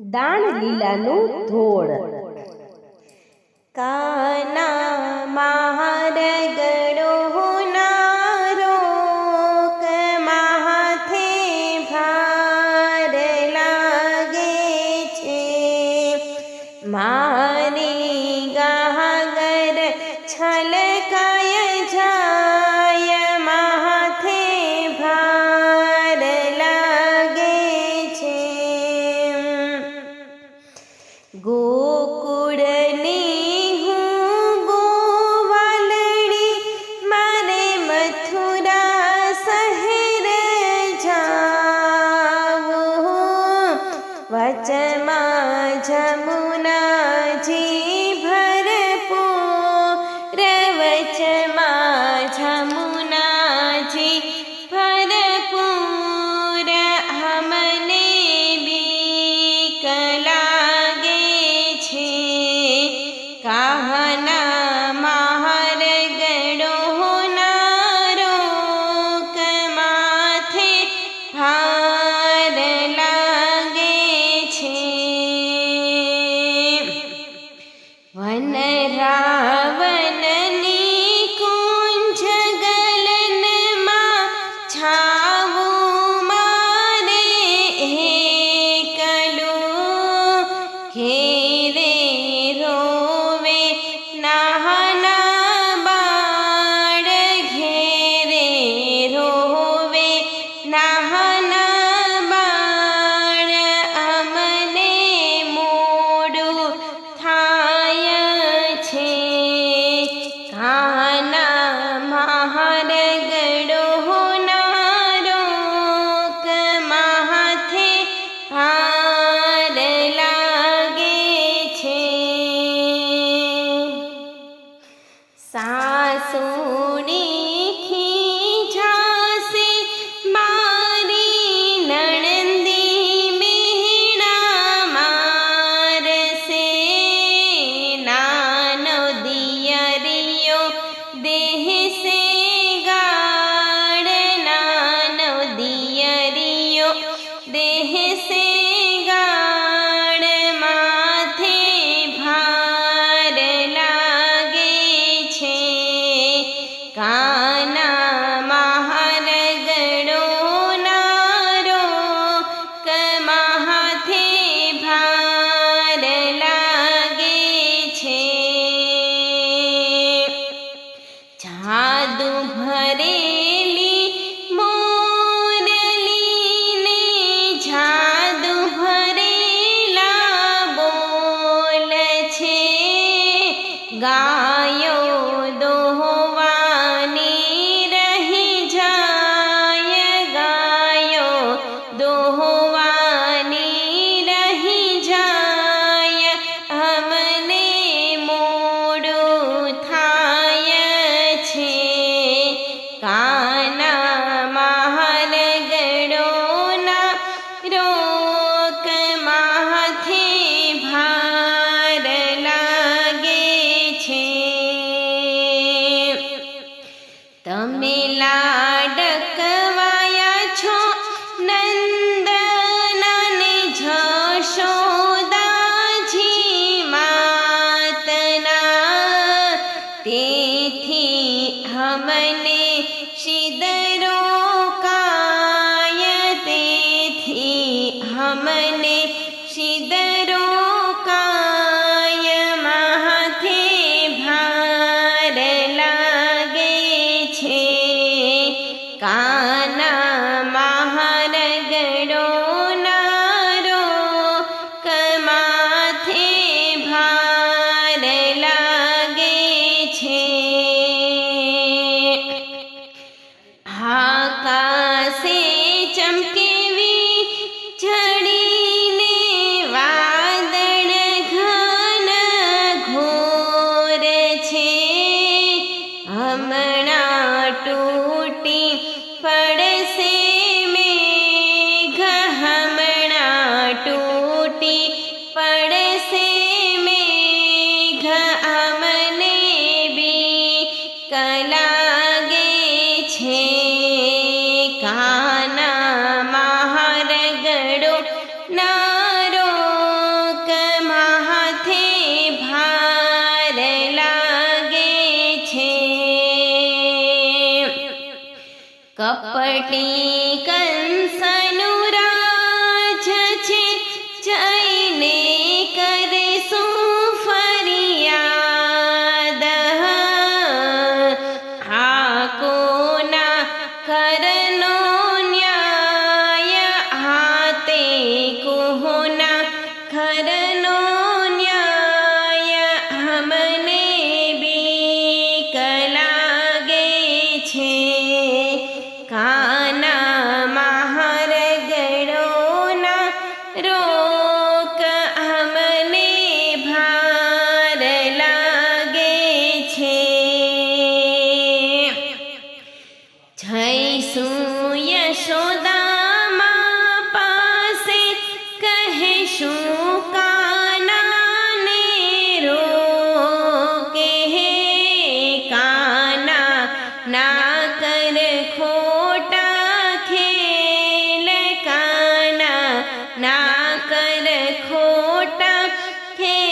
દાણ લીલાનું ધોળ. કાના મહારગ Ah. કાના મહાન નારો, કમાથે ભાર લાગે છે. હાકાશે ચમકેવી ઝડીને વાદળ ઘન ઘોર છે. હમણાં કલાગે છે કાના મહારગડો નારો કમાથે ભાર લાગે છે. કપટી समय Okay.